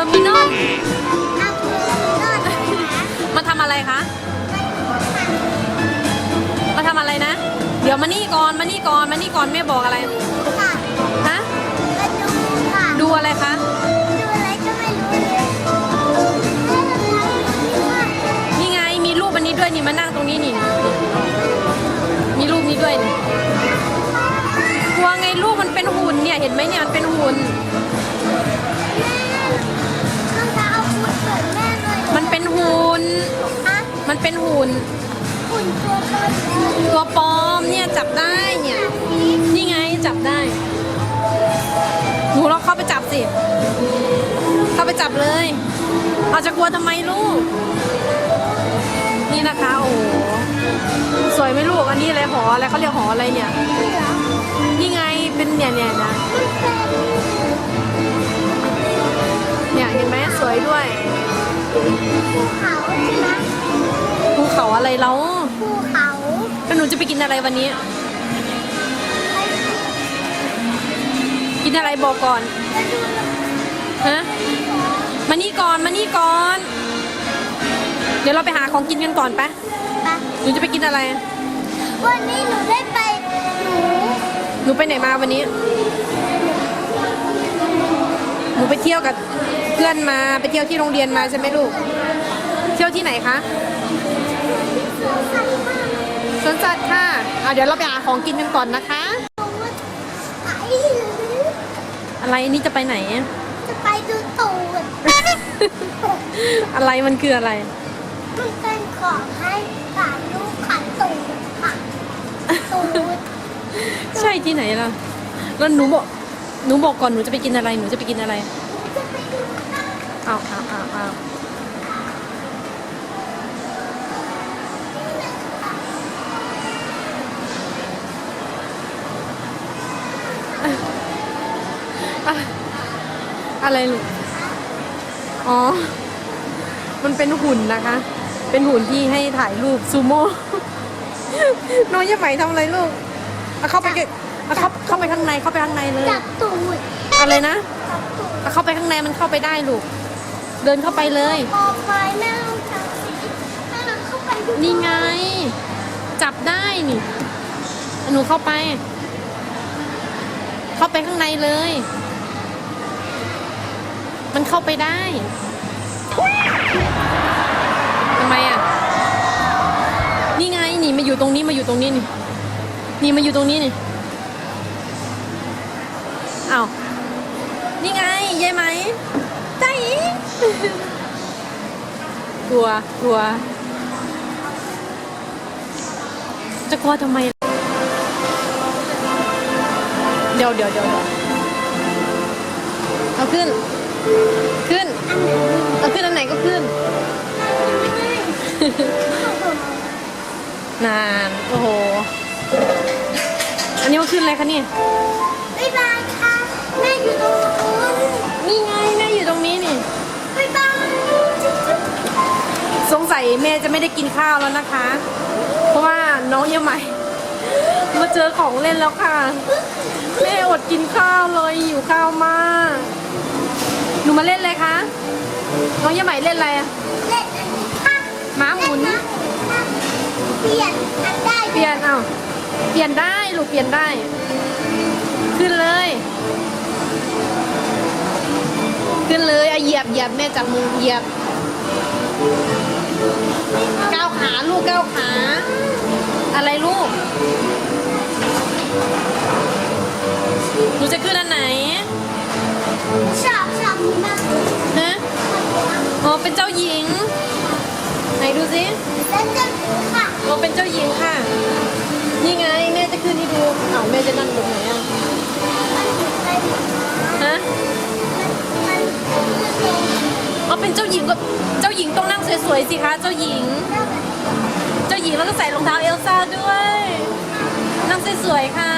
อร์มินอลอำเภอโนนทบุรีมาทำอะไรคะ มาทำอะไรนะ เดี๋ยวมานี่ก่อนมานี่ก่อนมานี่ก่อนแม่บอกอะไรค่ะฮะมาดูค่ะดูอะไรคะดูอะไรก็ไม่รู้เลยให้เราทำด้วยนี่ไงมีรูปอันนี้ด้วยนี่มานั่งตรงนี้นี่ มีรูปนี้ด้วยนี่กลัวไงรูปมันเป็นหุ่นเนี่ยเห็นไหมเนี่ยมันเป็นหุ่น เป็นหุ่นหุ่นตัวตนตัวปลอมเนี่ยจับได้เนี่ยนี่ไงจับได้หนูลองเข้าไปจับสิ เข้าไปจับเลยเอาจะกลัวทำไมลูก นี่นะคะโอ้โหสวยไหมลูกอันนี้อะไรหออะไรเขาเรียกหออะไรเนี่ยนี่ไงเป็นเนี่ยเนี่ยนะเนี่ยเห็นไหมสวยด้วย ภูเขาใช่ไหมภูเขาอะไรแล้วภูเขาแล้วหนูจะไปกินอะไรวันนี้ กินอะไรบอกก่อนฮะ มานี่ก่อน มานี่ก่อน เดี๋ยวเราไปหาของกินกันก่อนไปะไปหนูจะไปกินอะไร วันนี้หนูได้ไปหนูหนูไปไหนมาวันนี้ หนูไปเที่ยวกับเพื่อนมาไปเที่ยวที่โรงเรียนมาใช่ไหมลูก เที่ยวที่ไหนคะสวนสัตว์ค่ะอะเดี๋ยวเราไปหาของกินกันก่อนนะคะไอ้อะไรนี่จะไปไหน จะไปดูตูด อะไรมันคืออะไร มันเป็นของให้กับลูกขันตูดค่ะตูด ใช่ที่ไหนล่ะ แล้วหนูบอก หนูบอกก่อนหนูจะไปกินอะไร หนูจะไปกินอะไรจะไปดู นะอ้าวอ้าวอ้าวอ้าอะอะไรลูก อ๋อ มันเป็นหุ่นนะคะ เป็นหุ่นที่ให้ถ่ายรูปซูโม่ น้องยี่ไหมทำอะไรลูกเอาเข้าไปเก็เอาเข้าเข้าไปข้างใน เข้าไปข้างในเลย จับตูดอะไรนะจับตูดเอาเข้าไปข้างในมันเข้าไปได้ลูก เดินเข้าไปเลย ออกไปแม่ต้องจับสิให้เราเข้าไปดูนี่ไง จับได้นี่ หนูเข้าไป เข้าไปข้างในเลย มันเข้าไปได้ทำไมอะ นี่ไงนี่มาอยู่ตรงนี้มาอยู่ตรงนี้นี่ นี่มาอยู่ตรงนี้นี่อ้าวนี่ไงยายไหม ใจ กลัว กลัว จะกลัวทำไมเดี๋ยวเดี๋ยวเดี๋ยวเดี๋ยวเอาขึ้น ขึ้น เอาขึ้นอันไหนก็ขึ้น นาน โอ้โห อันนี้ว่าขึ้นอะไรคะเนี่ย บ๊ายบาย อยู่ตรงนี้นี่บ๊ายบายสงสัยแม่จะไม่ได้กินข้าวแล้วนะคะ เพราะว่าน้องเยี่ยมใหม่ มาเจอของเล่นแล้วค่ะ แม่อดกินข้าวเลยหิวข้าวมาก หนูมาเล่นเลยคะน้องเยี่ยมใหม่เล่นอะไรอะเล่นอันนี้ค่ะม้าหมุนเล่ะเปลี่ยนอันได้เปลี่ยนเอาเปลี่ยนได้ลูกเปลี่ยนได้ ขึ้นเลย ขึ้นเลยอะเหยียบเหยียบแม่จับมือเหยียบก้าวขาลูกก้าวขา อะไรลูกหนูจะขึ้นอันไหนชอบชอบมากฮะอ๋อเป็นเจ้าหญิง ไหนดูสิเล่นจะค่ะอ๋อเป็นเจ้าหญิงค่ะ นี่ไงแม่จะขึ้นให้ดูอ้าวแม่จะนั่งตรงไหนอะมันเป็นฮะมัน เอาเป็นเจ้าหญิงก็เจ้าหญิงต้องนั่งสวยๆสิคะเจ้าหญิง เจ้าหญิงแล้วก็ใส่รองเท้าเอลซ่าด้วย นั่งสวยๆค่ะ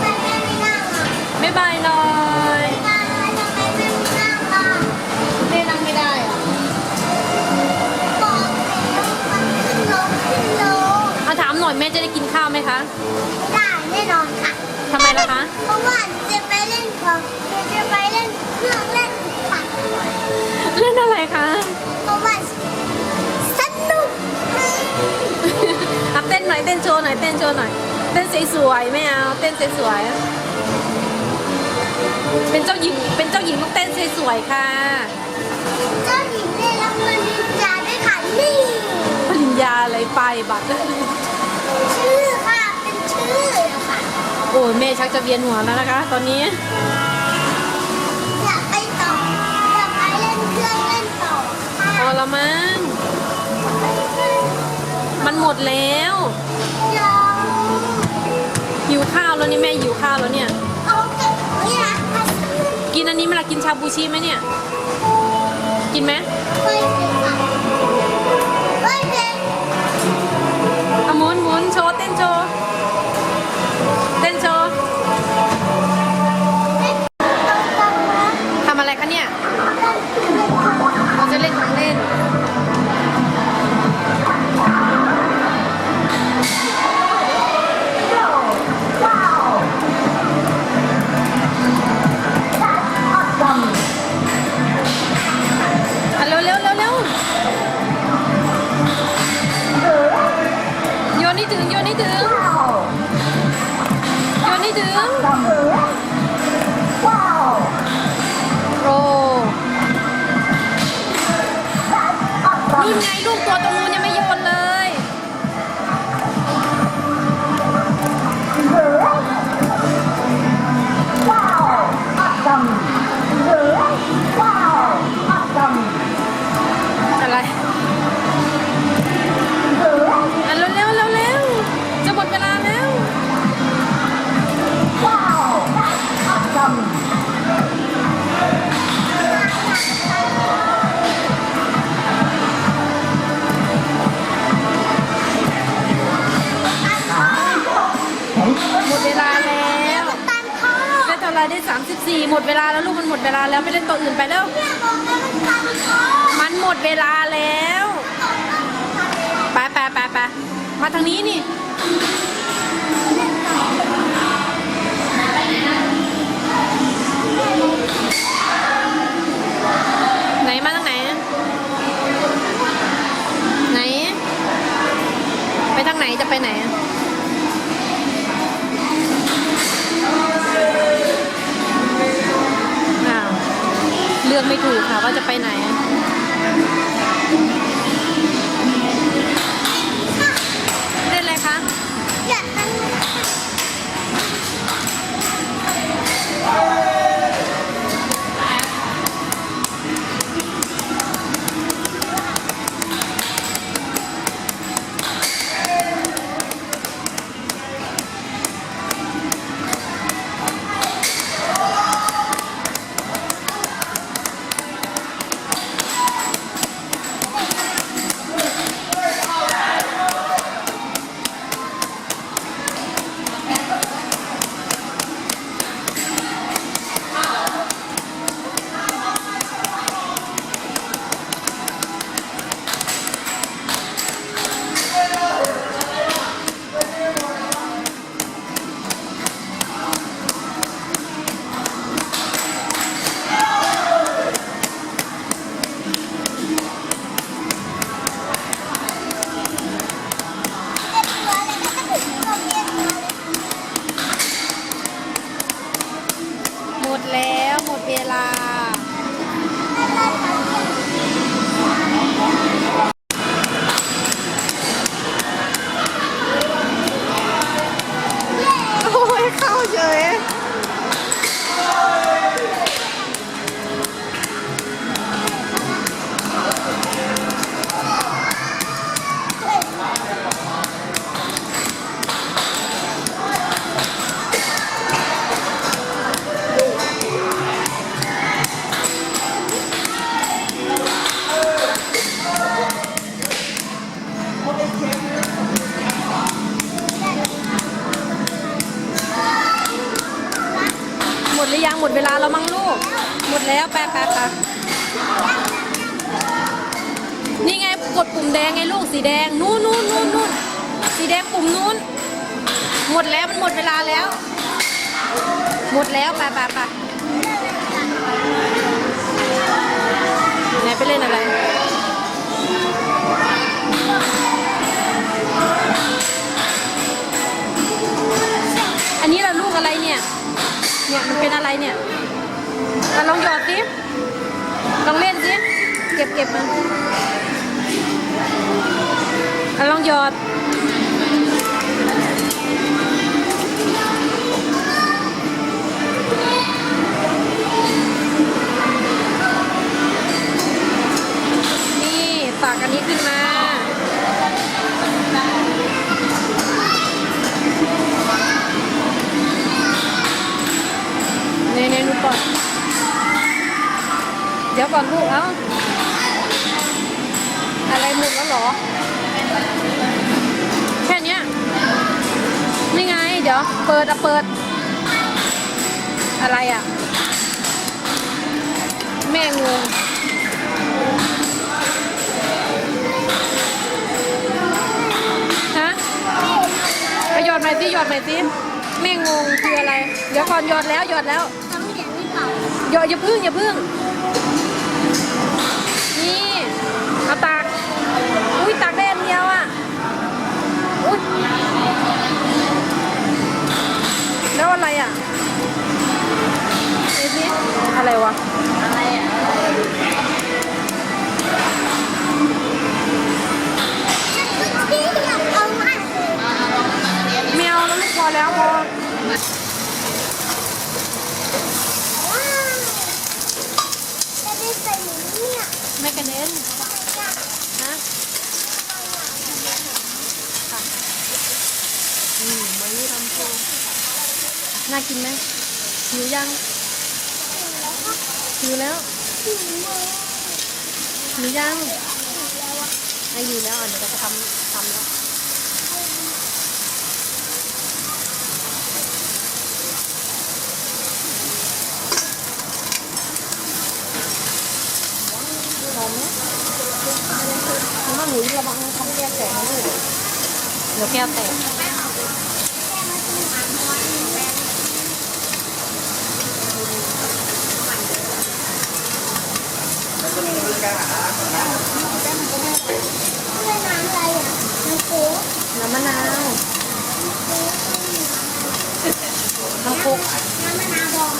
แม่ไม่นั่งอะบ๊ายบายหน่อยทำไมแม่ไม่นั่งอะแม่นั่งไม่ได้อะบอกแล้วมันขึ้นลงขึ้นลงเอาถามหน่อยแม่จะได้กินข้าวไหมคะ ได้แน่นอนค่ะ หน่อยเต้นโชว์หน่อยเต้นโชว์หน่อยเต้นสวยๆไม่เอาเต้นสวยๆเป็นเจ้าหญิงเป็นเจ้าหญิงต้องเต้นสวยๆค่ะเจ้าหญิงได้รับเงินนินจาด้วยค่ะนี่ปริญญาอะไรไปบัตรชื่อค่ะเป็นชื่อค่ะโอ้ยแม่ชักจะเวียนหัวแล้วนะคะ ตอนนี้อยากไปต่ออยากไปเล่นเครื่องเล่นต่อค่ะพอละมั้ง มันหมดแล้วหิวข้าวแล้วนี่แม่หิวข้าวแล้วเนี่ย กินอันนี้เมล่ะกินชาบูชิไหมเนี่ย กินไหม ได้เท่าไรได้34 หมดเวลาแล้วลูกมันหมดเวลาแล้วไปเล่นตัวอื่นไปแล้วเนี่ยบอกให้มันตันพ่อมันหมดเวลาแล้ว ไปไปไปไปมาทางนี้นี่ แล้วไปไปไปไหนไปเล่นอะไรอันนี้เราลูกอะไรเนี่ย เนี่ยมันเป็นอะไรเนี่ยเราลองหยอดสิลองเล่นสิเก็บเก็บมันเราลองหยอด อันนี้ขึ้นมาเนเนนูก่อนเดี๋ยวก่อนลูกเอ้าอะไรหมดแล้วหรอ แค่เนี้ยนี่ไง เดี๋ยว เปิดอะเปิด อะไรอะแม่งง หม่สิหยสิแม่งงคืออะไร เดี๋ยวก่อนหยอดแล้วหยอดแล้วต้องเสียงที่เป่าหยอดอย่าพึ่งอย่าพึ่ง นี่เอาตักอุ้ยตักได้อันเดียวอะอุ้ยแล้วอะไรอะดูสิอะไรวะอะไรอะ อแล้วพอว้าวจะได้ใส่หนูเนี่ยไม่กระเด็นนะค่ะอืมมันนี่ลำโพงน่ากินไหมหิวยังหิวแล้วหิวยังไม่หิวแล้วอะเดี๋ยวเราจะทำทำแล้วหอมไหมน้ำ หนูระวังทำแก้วแตกนะลูกเดี๋ยวแก้วแตกน้ำอะไรอะน้ำโค้กน้ำมะนาวน้ำโคกน้ำมะนาวดอง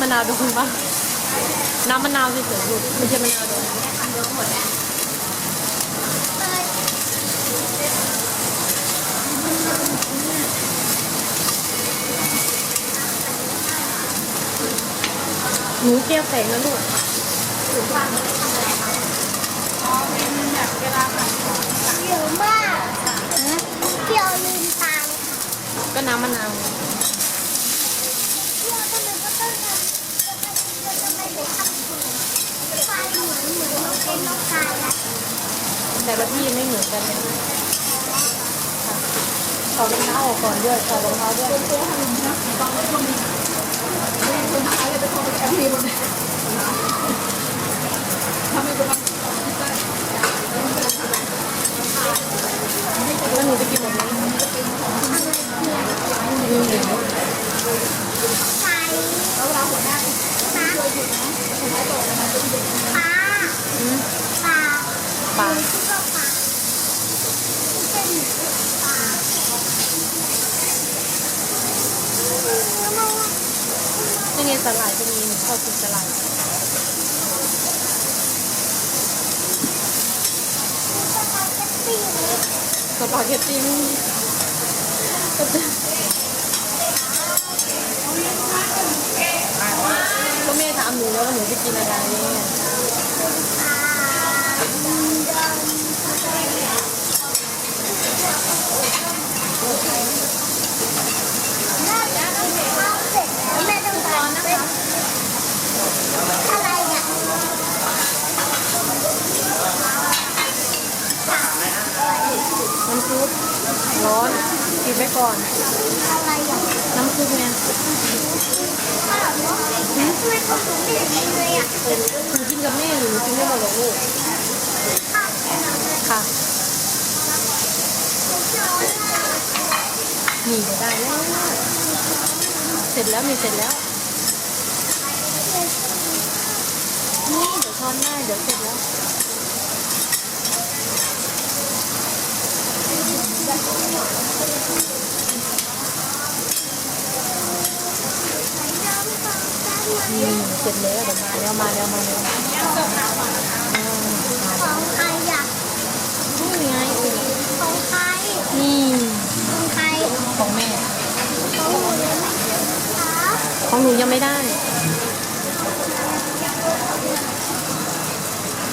มะนาวดองปะน้ำมะนาวเฉยๆลูกไม่ใช่มะนาวดอง หนูแก้วแตกนะลูกเยอะมากเที่ยวลืมตาเลยค่ะก็น้ำมะนาวเที่ยวทำไมก็ต้องทำทำไมถึงทำถูกไฟเหมือนเหมือนน้องเป็นน้องกายอะแต่ละที่ไม่เหมือนกันเลยถอดรองเท้าออกก่อนด้วยถอดรองเท้าด้วย แล้วหนูจะกินแบบนี้ยืนอยู่ไฟแล้วเราหัวหน้าปลาปลาปลาปลาที่ก็ปลาที่เป็นปลาแล้วมันว่า ไม่ไงสลายก็มีหนูชอบกินสลายสปาเกตตี้ไม่มีก็แม่ถามหนูแล้วว่าหนูจะกินอะไรน่าจะกินข้าวเสร็จแล้วแม่ต้องการเป็นอะไรอะ น้ำซุปร้อนกินไปก่อน อะไรอะน้ำซุปไงข้าวเหรอแม่ช่วยเขาหนูไม่ได้กินเลยอะหนูกินกับแม่หรือหนูกินได้หมดหรอลูกข้าวค่ะร้อนอะนี่เดี๋ยวได้แล้ว เสร็จแล้วมีเสร็จแล้ว ช้อนได้าเดี๋ยวเสร็จแล้วอืมเสร็จแล้วเดี๋ยวมาแล้วมาแล้วมาแล้วอืมของใครอะนี่ไงของใครนี่ของใครของแม่ของหนูยังไม่ได้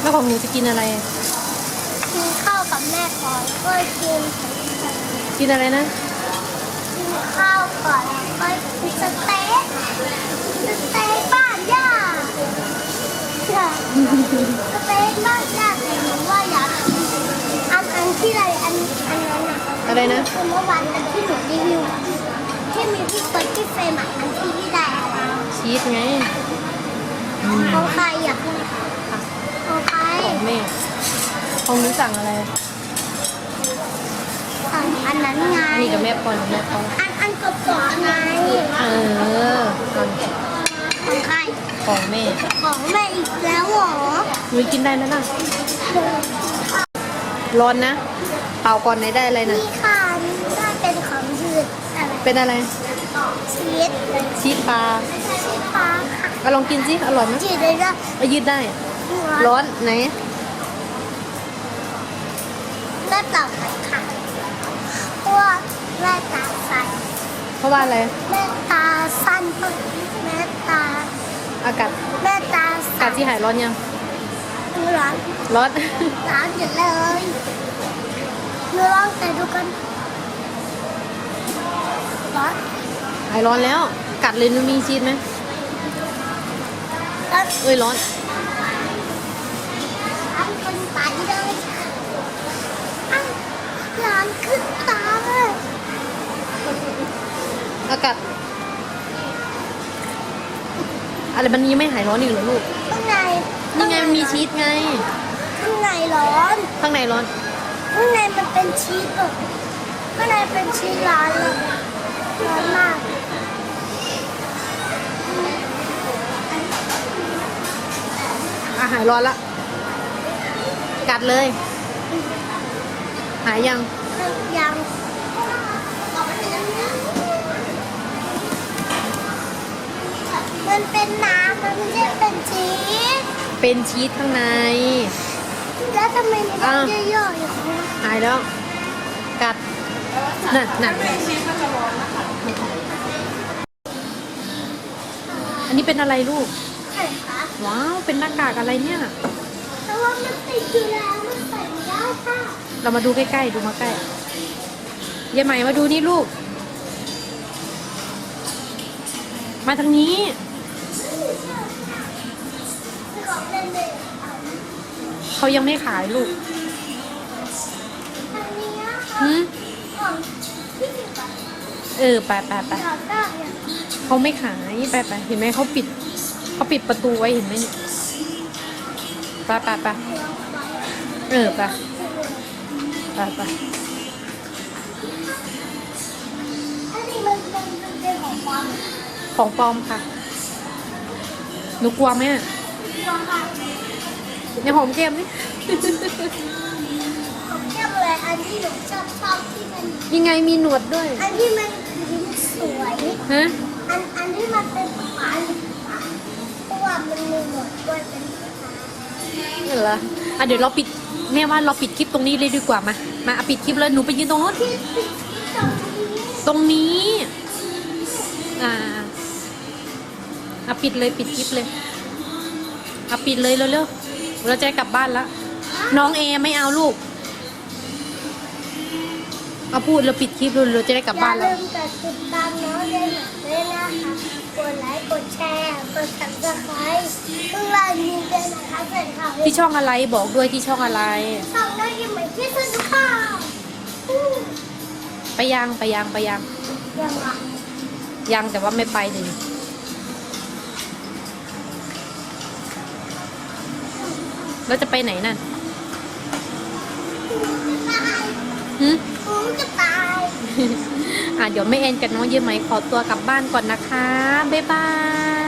แล้วของหนูจะกินอะไร กินข้าวกับแม่ก่อนก็กินกินอะไรนะ กินข้าวก่อนแล้วก็กินสเต๊กสเต๊กบ้านย่าค่ะสเต๊กบ้านย่าแต่หนูว่าอยากกินอันอันที่อะไรอันอันนั้นอะอะไรนะ คือเมื่อวานอันที่หนูรีวิวอะที่มีพี่เฟิร์สที่เฟรมอะอันที่พี่ได้อะไรชีสไงอืมของใครอะ ของใครของแม่ของหนูสั่งอะไร อันอันนั้นไงนี่กับแม่ปอนแม่ปอนอันอันกระป๋องไง เออของของใคร ของแม่ ของแม่อีกแล้วเหรอหนูกินได้นะน่ะร้อนนะ เป่าก่อนไหนได้อะไรนะนี่ค่ะนี่ได้เป็นของยืดอะไรเป็นอะไร ชีสชีสปลาชีสปลาค่ะเอาลองกินสิอร่อยไหมยืดเลยนะเอายืดได้อะ ร้ร้อนอนไหนแม่ต่อไปค่ะเพราะว่าแม่ตาสั้นเพราะว่าอะไรแม่ตาสั้นแม่ตาอากาศแม่ตาอาสั้กานศที่หายร้อนยัง ร้อนร้อน ร้อนอยู่เลยหนูลองใส่ดูกันร้อนหายร้อนแล้ว กัดเลยมันมีชีสไหมร้อนเอ้ยร้อน ร้อนคนไปเลยอ้าว ร้อนขึ้นตาเลยอากาศอะไรมันยังไม่หายร้อนอีกเหรอลูก ข้างในนี่ไงมันมีชีสไง ข้างในร้อน ข้างในร้อน ข้างในมันเป็นชีสแบบข้างในเป็นชีสร้อนเลยร้อนมากอะหายร้อนละ กัดเลย หายยัง ยังมันเป็นน้ำมันไม่ใช่เป็นชีสเป็นชีสข้างใน แล้วทำไมมันอ้าวเยอะๆอย่างนี้หายแล้ว กัดนั่นนั่นอันนี้เป็นอะไรลูกใช่คะว้าว เป็นหน้ากากอะไรเนี่ย แต่ว่ามันติดอยู่แล้วมันใส่ไม่ได้ค่ะ เรามาดูใกล้ๆ ดูมาใกล้ยายใหม่มาดูนี่ลูก มาทางนี้ไม่ของเล่นเลยเอาเขายังไม่ขายลูกอันเนี้ยค่ะหืมของที่อยู่กับเออ ไปไปไปดอกได้เนี่ยเขาไม่ขายไปไปเห็นไหมเขาปิด เขาปิดประตูไว้เห็นไหมเนี่ยไปไปไปเออไป ไปไปอันนี้มันเป็นมันเป็นของปลอมของปลอมค่ะ หนูกลัวไหมอะตัวค่ะในหอมแก้มนี่ของแก้มเลยอันที่หนูชอบชอบที่มัน ยังไงมีหนวดด้วย อันที่มันยิ้มสวยฮะอันอันที่มันเป็นฝาเพราะว่ามันมีหนวดด้วยเป็นฝานี่เหรออะเดี๋ยวเราปิด แม่ว่าเราปิดคลิปตรงนี้เลยดีกว่ามา มาเอาปิดคลิปเลยหนูไปยืนตรงนู้นที่ตรงนี้ อ่าอะปิดเลยปิดคลิปเลยเอาปิดเลยเร็วๆเราจะกลับบ้านแล้วน้องเอไม่เอาลูก เอาพูดเราปิดคลิปเราเราจะได้กลับอย่าบ้านแล้ลืวมกดติดตามน้องเดนหนักด้วยนะคะกดไลค์กดแชร์กด subscribe ข้างล่างนี้ด้วยนะคะเสร็จค่ะที่ช่องอะไรบอกด้วยที่ช่องอะไร ช่องได้ยินเหมือนที่สุดค่ะอืมไปยังไปยังไปยังยังอะยังแต่ว่าไม่ไปเลยเราจะไปไหนนั่นตาย หึผม จะตาย อะเดี๋ยวแม่เอ็นกับน้องเยี่ยมไหมขอตัวกลับบ้านก่อนนะคะ บ๊ายบาย